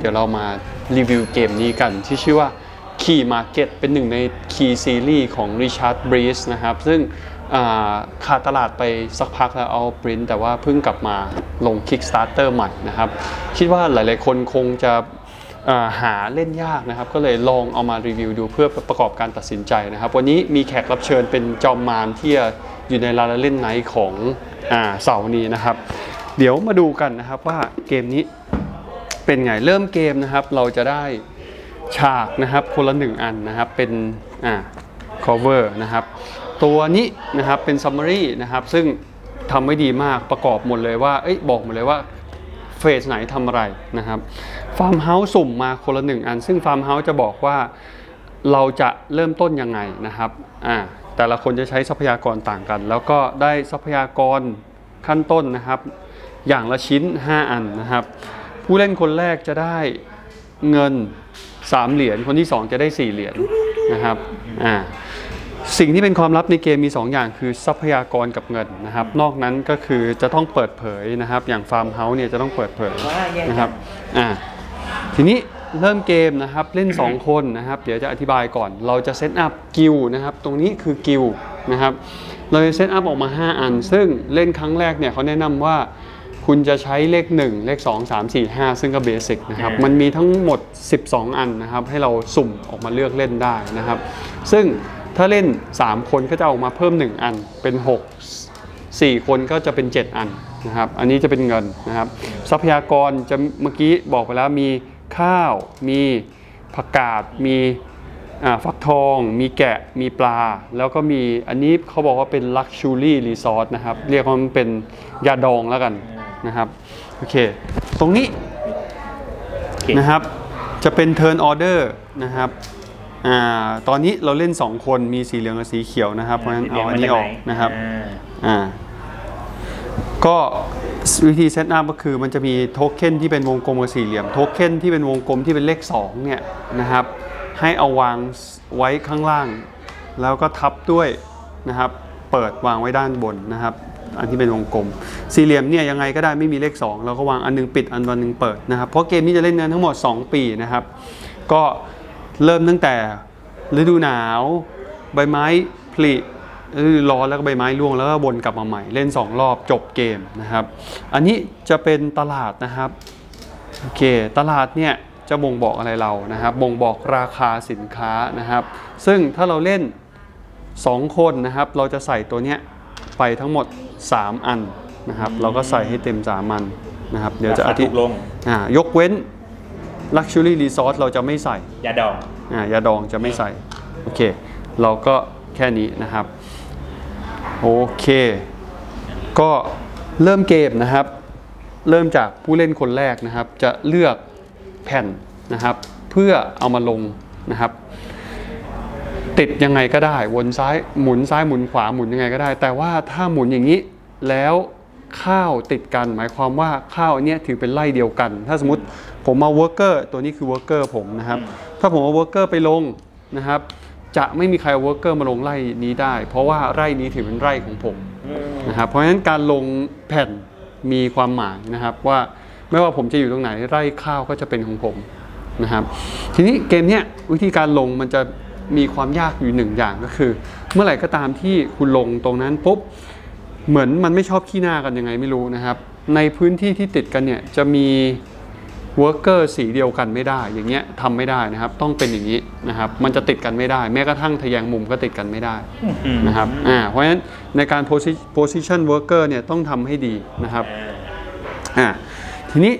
เดี๋ยวเรามารีวิวเกมนี้กันที่ชื่อว่า Key Market เป็นหนึ่งใน Key Series ของ Richard b r e e s นะครับ ซึ่งาขาดตลาดไปสักพักแล้วเอาปรินแต่ว่าเพิ่งกลับมาลง Kickstarter ใหม่นะครับ คิดว่าหลายๆคนคงจะาหาเล่นยากนะครับ ก็เลยลองเอามารีวิวดูเพื่อประกอบการตัดสินใจนะครับ วันนี้มีแขกรับเชิญเป็นจอมมารที่อยู่ในลาลาเล่นไนท์ของเสาร์นี้นะครับ เดี๋ยวมาดูกันนะครับว่าเกมนี้ เป็นไงเริ่มเกมนะครับ เราจะได้ฉากนะครับคนละหนึ่งอันนะครับเป็นอ่า cover นะครับ ตัวนี้นะครับเป็น summary นะครับ ซึ่งทำไว้ดีมากประกอบหมดเลยว่าเอ้ยบอกหมดเลยว่าเฟสไหนทำอะไรนะครับฟาร์มเฮาส์สุ่มมาคนละหนึ่งอัน ซึ่งฟาร์มเฮาส์จะบอกว่าเราจะเริ่มต้นยังไงนะครับอ่าแต่ละคนจะใช้ทรัพยากรต่างกัน แล้วก็ได้ทรัพยากรขั้นต้นนะครับ อย่างละชิ้น 5 อันนะครับ ผู้เล่นคนแรกจะได้เงิน 3 เหรียญคนที่ 2 จะได้ 4 เหรียญนะครับอ่าสิ่งที่เป็นความลับในเกมมี 2 อย่างคือทรัพยากรกับเงินนะครับ นอกนั้นก็คือจะต้องเปิดเผยนะครับ อย่างฟาร์มเฮาส์เนี่ยจะต้องเปิดเผยว่าแยกกันนะครับอ่าทีนี้เริ่มเกมนะครับเล่น 2 คนนะครับ เดี๋ยวจะอธิบายก่อน เราจะเซตอัพกิลนะครับ ตรงนี้คือกิลนะครับ เราจะเซตอัพออกมา 5 อัน ซึ่งเล่นครั้งแรกเนี่ยเขาแนะนำว่า คุณจะใช้เลข 1 เลข 2 3 4 5 ซึ่งก็เบสิกนะครับอ่ามัมันมีทั้งหมด 12 อันนะครับให้เราสุ่มออกมาเลือกเล่นได้นะครับ ซึ่งถ้าเล่น 3 คนก็จะออกมาเพิ่ม 1 อันเป็น 6 4 คนก็จะเป็น 7 อันนะครับ อันนี้จะเป็นเงินนะครับ ทรัพยากรจะเมื่อกี้บอกไปแล้วมีข้าว มีผักกาด มีอ่าฟักทอง มีแกะ มีปลา แล้วก็มีอันนี้เขาบอกว่าเป็น Luxury Resort นะครับ เรียกว่ามันเป็นยาดองแล้วกัน นะครับโอเคตรงนี้โอเคนะครับจะเป็น turn order นะครับอ่าตอนนี้เราเล่น 2 คนมีสีเหลืองกับสีเขียวนะครับเพราะฉะนั้นเอาอันนี้ออกนะครับอ่าอ่าก็วิธีเซตอัพก็คือมันจะมีโทเค็นที่เป็นวงกลมกับสี่เหลี่ยมโทเค็นที่เป็นวงกลมที่เป็นเลข2เนี่ยนะครับให้เอาวางไว้ข้างล่าง แล้วก็ทับด้วยนะครับเปิดวางไว้ด้านบนนะครับ อันที่เป็นวงกลม สี่เหลี่ยมเนี่ยยังไงก็ได้ไม่มีเลข 2 เราก็วางอันหนึงปิดอันวันหนึงเปิดนะครับ เพราะเกมนี้จะเล่นกันทั้งหมด 2 ปีนะครับ ก็เริ่มตั้งแต่ฤดูหนาว ใบไม้ผลิฤดูร้อนแล้วก็ใบไม้ร่วงแล้วก็วนกลับมาใหม่เล่น 2 รอบจบเกมนะครับ อันนี้จะเป็นตลาดนะครับโอเคตลาดเนี่ยจะบ่งบอกอะไรเรานะครับ บ่งบอกราคาสินค้านะครับ ซึ่งถ้าเราเล่น 2 คนนะครับ เราจะใส่ตัวเนี้ย ไปทั้งหมด 3 อันนะครับเราก็ใส่ให้เต็ม 3 อันนะครับเดี๋ยวจะอราคาธิถูกลงอ่ายกเว้น Luxury Resort เราจะไม่ใส่ยาดองอ่ายาดองจะไม่ใส่โอเคเราก็แค่นี้นะครับโอเค ก็เริ่มเกมนะครับ เริ่มจากผู้เล่นคนแรกนะครับ จะเลือกแผ่นนะครับ เพื่อเอามาลงนะครับ ติดยังไงก็ได้ วนซ้ายหมุนซ้ายหมุนขวาหมุนยังไงก็ได้ แต่ว่าถ้าหมุนอย่างนี้แล้วข้าวติดกัน หมายความว่าข้าวเนี้ยถือเป็นไล่เดียวกัน ถ้าสมมติผมเอาเวอร์เกอร์ตัวนี้คือเวอร์เกอร์ผมนะครับ ถ้าผมเอาเวอร์เกอร์ไปลงนะครับ จะไม่มีใครเอาเวอร์เกอร์มาลงไร่นี้ได้ เพราะว่าไร่นี้ถือเป็นไร่ของผมนะครับ เพราะฉะนั้นการลงแผ่นมีความหมายนะครับว่าไม่ว่าผมจะอยู่ตรงไหนไร่ข้าวก็จะเป็นของผมนะครับ ทีนี้เกมเนี้ยวิธีการลงมันจะ มีความยากอยู่หนึ่งอย่างก็คือ เมื่อไหร่ก็ตามที่คุณลงตรงนั้นปุ๊บเหมือนมันไม่ชอบขี้หน้ากันยังไงไม่รู้นะครับ ในพื้นที่ที่ติดกันเนี่ยจะมีเวิร์กเกอร์สีเดียวกันไม่ได้ อย่างเงี้ยทำไม่ได้นะครับ ต้องเป็นอย่างนี้นะครับ มันจะติดกันไม่ได้ แม้กระทั่งทะแยงมุมก็ติดกันไม่ได้นะครับอ่าเพราะฉะนั้นในการ posi- position worker เนี่ยต้องทำให้ดีนะครับอ่าทีนี้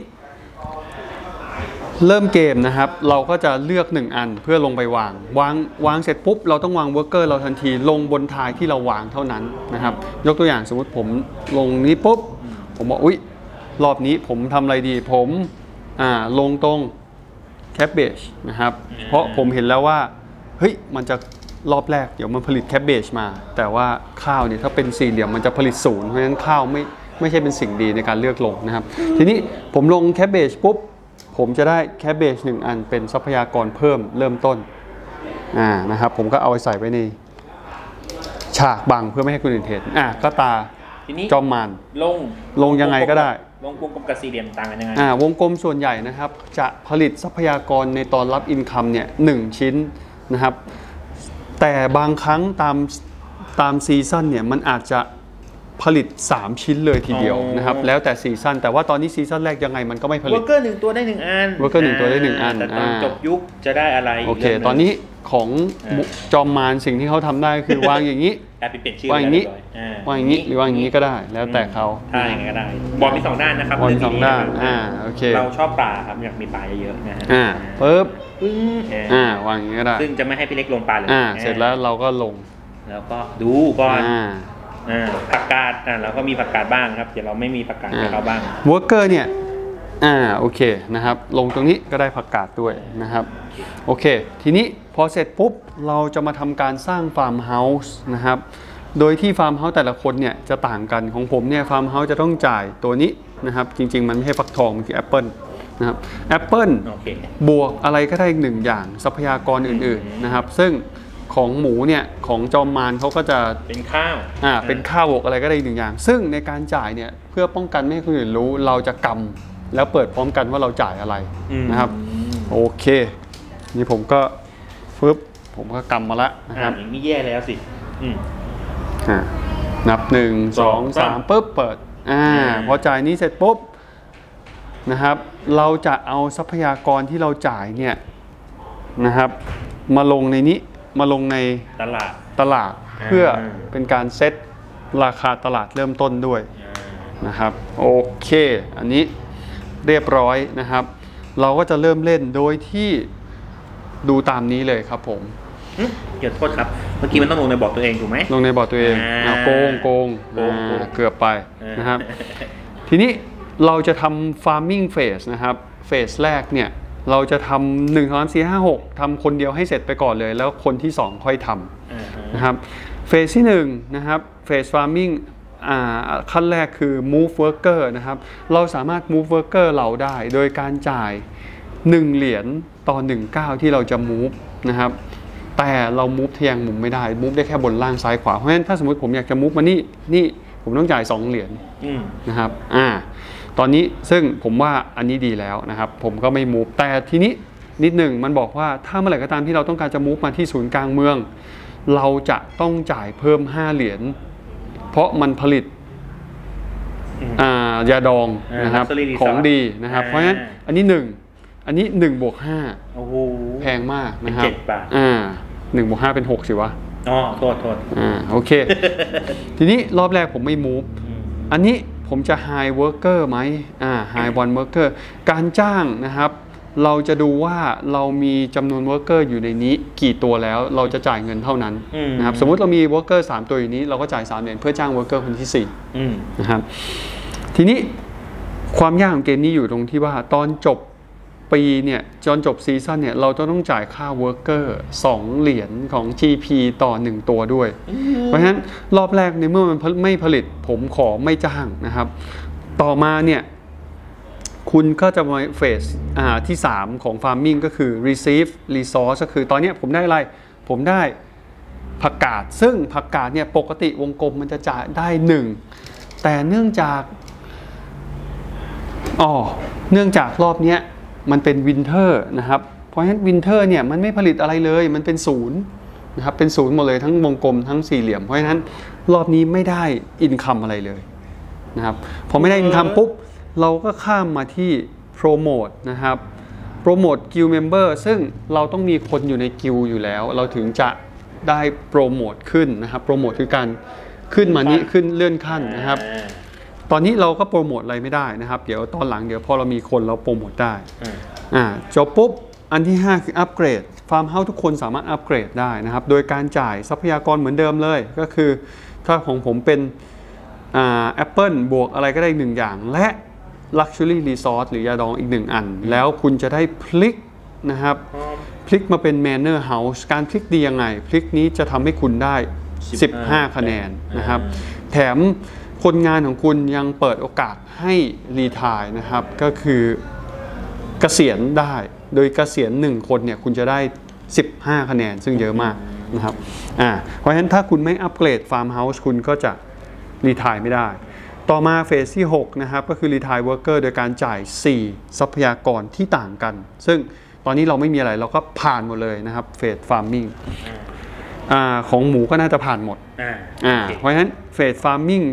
เริ่มเกมนะครับ เราก็จะเลือก 1 อันเพื่อลงไปวาง วางวางเสร็จปุ๊บ เราต้องวาง worker เราทันทีลงบนทายที่เราวางเท่านั้นนะครับ ยกตัวอย่างสมมติผมลงนี้ปุ๊บ ผมบอกอุ๊ย รอบนี้ผมทำอะไรดี ผมอ่าลงตรง cabbage นะครับ เพราะผมเห็นแล้วว่า เฮ้ย มันจะรอบแรกเดี๋ยวมันผลิตแคบเบจมา แต่ว่าข้าวเนี่ยถ้าเป็นสี่เหลี่ยมมันจะผลิตศูนย์เพราะฉะนั้นข้าวไม่ไม่ใช่เป็นสิ่งดีในการเลือกลงนะครับ ทีนี้ผมลงแคบเบจปุ๊บ ผมจะได้แคบเบจหนึ่งอันเป็นทรัพยากรเพิ่มเริ่มต้นอ่านะครับผมก็เอาไปใส่ไว้ในฉากบังเพื่อไม่ให้คนอื่นเห็นอะก็ตาทีนี้จอมมานลงลงยังไงก็ได้วงกลมกับสี่เหลี่ยมต่างกันยังไงอ่าวงกลมส่วนใหญ่นะครับ จะผลิตทรัพยากรในตอนรับอินคัมเนี่ยหนึ่งชิ้นนะครับ แต่บางครั้งตามตามซีซั่นเนี่ยมันอาจจะ ผลิต 3 ชิ้นเลยทีเดียวอ๋อนะครับแล้วแต่ซีซั่นแต่ว่าตอนนี้ซีซั่นแรกยังไงมันก็ไม่ผลิวอตร์เกอร์หนึ่งตัวได้หนึ่งอัน worker หนึ่งตัวได้หนึ่งอันแต่ตอนอ่าจบยุคจะได้อะไรโอเคกรื่งหงตอนนี้ของอ่าจอมมารสิ่งที่เขาทำได้คือวางอย่างนี้กลายเป็นเปลี่ยนชื่อวางอย่างนี้ไปแล้วเรียบร้อวางอย่างนี้หรือวางอย่างนี้ก็ได้ แล้วแต่เขาถ้าอย่างไงก็ได้บอลมีสองด้านนะครับบอลเรื่สองด้านะครับอ่าโอเคเราชอบปลาครับอยากมีปลาเยอะๆนะฮะอ่าปึ๊บปึ้งเออออ่าวางอย่างนี้ก็ได้ซึ่งจะไม่ให้พี่เล็กลงปลาเลยอ่าเสร็จแล้วเราก็ลง แล้วก็ดูก่อนอ่าอ่า ผักกาดอ่าเราก็มีผักกาดบ้างครับ เดี๋ยวเราไม่มีผักกาดให้เขาบ้างวอร์เกอร์เนี่ยอ่าโอเคนะครับ ลงตรงนี้ก็ได้ผักกาดด้วยนะครับ โอเค ทีนี้พอเสร็จปุ๊บ เราจะมาทำการสร้างฟาร์มเฮาส์นะครับ โดยที่ฟาร์มเฮาส์แต่ละคนเนี่ยจะต่างกันของผมเนี่ยฟาร์มเฮาส์จะต้องจ่ายตัวนี้นะครับ จริง ๆ มันไม่ใช่ฟักทองมันคือแอปเปิลนะครับแอปเปิลโอเคบวกอะไรก็ได้อีกหนึ่งอย่างทรัพยากรอื่น ๆนะครับ ซึ่ง ของหมูเนี่ยของจอมมารเขาก็จะเป็นข้าวอ่าเป็นค่าบวกอะไรก็ได้อีกหนึ่งอย่าง ซึ่งในการจ่ายเนี่ยเพื่อป้องกันไม่ให้คนอื่นรู้เราจะกำแล้วเปิดพร้อมกันว่าเราจ่ายอะไรอืมนะครับโอเค นี่ผมก็ฟึบผมก็กำมาแล้วนะคอ่ารับอย่างนี้แย่แล้วสิอืมอ่านับหนึ่งสองสามปุ๊บเปิดอ่าอ่าพอจ่ายนี้เสร็จปุ๊บนะครับ เราจะเอาทรัพยากรที่เราจ่ายเนี่ยนะครับ มาลงในนี้ มาลงในตลาดตลาดอ่าเพื่อเป็นการเซ็ตราคาตลาดเริ่มต้นด้วยอ่านะครับโอเค อันนี้เรียบร้อยนะครับ เราก็จะเริ่มเล่นโดยที่ดูตามนี้เลยครับผมหึเดี๋ยวโทษครับ เมื่อกี้มันต้องลงในบอร์ดตัวเองถูกไหมลงในบอร์ดตัวเองอ่าอ่าโกงโกงโกงอ่าโกงเกือบไปอ่านนะครับ ทีนี้เราจะทำ farming phase นะครับเฟสแรกเนี่ย เราจะทำหนึ่งสองสามสี่ห้าหกทำคนเดียวให้เสร็จไปก่อนเลย แล้วคนที่สองค่อยทำอ่าฮะนะครับเฟสที่1นะครับเฟส farming อ่าขั้นแรกคือ move worker นะครับ เราสามารถ move worker เราได้โดยการจ่าย 1 เหรียญต่อ1ก้าวที่เราจะ move นะครับ แต่เรา move ทะแยงมุมไม่ได้ move ได้แค่บนล่างซ้ายขวา เพราะฉะนั้นถ้าสมมติผมอยากจะ move มานี่นี่ผมต้องจ่าย 2 เหรียญอืมนะครับ อ่า ตอนนี้ซึ่งผมว่าอันนี้ดีแล้วนะครับ ผมก็ไม่มูฟแต่ทีนี้นิดหนึ่งมันบอกว่าถ้าเมื่อไหร่ก็ตามที่เราต้องการจะมูฟมาที่ศูนย์กลางเมือง เราจะต้องจ่ายเพิ่ม 5 เหรียญเพราะมันผลิตอืมอ่ายาดองอ่านนะครับ luxury resort ของดีนะครับอ่าเพราะฉะนั้นอันนี้ 1 อันนี้1บวกโอ้โห5แพงมากนะครับเป็นเจ็ดบาทอ่าหนึ่งบวกห้าเป็น 6 สิวะอ๋อโทษโทษอ่าโอเค ทีนี้รอบแรกผมไม่มูฟอืมอันนี้ ผมจะ high worker ไหมอ่า high one worker การจ้างนะครับ เราจะดูว่าเรามีจำนวน worker อยู่ในนี้กี่ตัวแล้วเราจะจ่ายเงินเท่านั้นอืมนะครับ สมมุติเรามี worker 3 ตัวอยู่นี้ เราก็จ่าย 3 เหรียญเพื่อจ้าง worker คนที่อืม4นะครับ ทีนี้ความยากของเกมนี้อยู่ตรงที่ว่าตอนจบ ปีเนี่ยจนจบซีซั่นเนี่ยเราจะต้องจ่ายค่า worker 2เหรียญของ GP ต่อ 1 ตัวด้วย เพราะฉะนั้นรอบแรกในเมื่อมันไม่ผลิตผมขอไม่จ้างนะครับ ต่อมาเนี่ยคุณก็จะมาเฟสอ่าที่ 3 ของ farming ก็คือ receive resource ก็คือตอนเนี้ยผมได้อะไร ผมได้ผักกาด ซึ่งผักกาดเนี่ยปกติวงกลมมันจะจ่ายได้ 1 แต่เนื่องจากอ๋อเนื่องจากรอบเนี้ย มันเป็นวินเทอร์นะครับ เพราะฉะนั้นวินเทอร์เนี่ยมันไม่ผลิตอะไรเลย มันเป็นศูนย์นะครับ เป็นศูนย์หมดเลยทั้งวงกลมทั้งสี่เหลี่ยม เพราะฉะนั้นรอบนี้ไม่ได้อินคัมอะไรเลยนะครับ พอไม่ได้อินคัมปุ๊บ เราก็ข้ามมาที่โปรโมทนะครับ โปรโมทกิลเมมเบอร์ซึ่งเราต้องมีคนอยู่ในกิลอยู่แล้ว เราถึงจะได้โปรโมทขึ้นนะครับ โปรโมทคือการขึ้นมานี้ขึ้นเลื่อนขั้นนะครับอ่า ตอนนี้เราก็โปรโมทอะไรไม่ได้นะครับ เดี๋ยวตอนหลังเดี๋ยวพอเรามีคนเราโปรโมทได้อ่าอ่าจบปุ๊บอันที่ 5 คืออัปเกรดฟาร์มเฮาส์ทุกคนสามารถอัปเกรดได้นะครับ โดยการจ่ายทรัพยากรเหมือนเดิมเลย ก็คือถ้าของผมเป็นอ่าแอปเปิลบวกอะไรก็ได้อีกหนึ่งอย่าง และ Luxury Resort หรือยาดองอีกหนึ่งอัน แล้วคุณจะได้พลิกนะครับพร้อมพลิกมาเป็น Manor House การพลิกดียังไง พลิกนี้จะทำให้คุณได้ 15 คะแนนนะครับ แถม คนงานของคุณยังเปิดโอกาสให้รีทายนะครับ ก็คือเกษียณได้ โดยเกษียณ1คนเนี่ยคุณจะได้ 15 คะแนนซึ่งเยอะมากนะครับอ่าเพราะฉะนั้นถ้าคุณไม่อัปเกรดฟาร์มเฮาส์คุณก็จะรีทายไม่ได้ ต่อมาเฟสที่ 6 นะครับ ก็คือ retire worker โดยการจ่าย 4 ทรัพยากรที่ต่างกัน ซึ่งตอนนี้เราไม่มีอะไรเราก็ผ่านหมดเลยนะครับเฟส farming อ่าของหมูก็น่าจะผ่านหมดอ่าอ่าโอเคเพราะฉะนั้นเฟส farming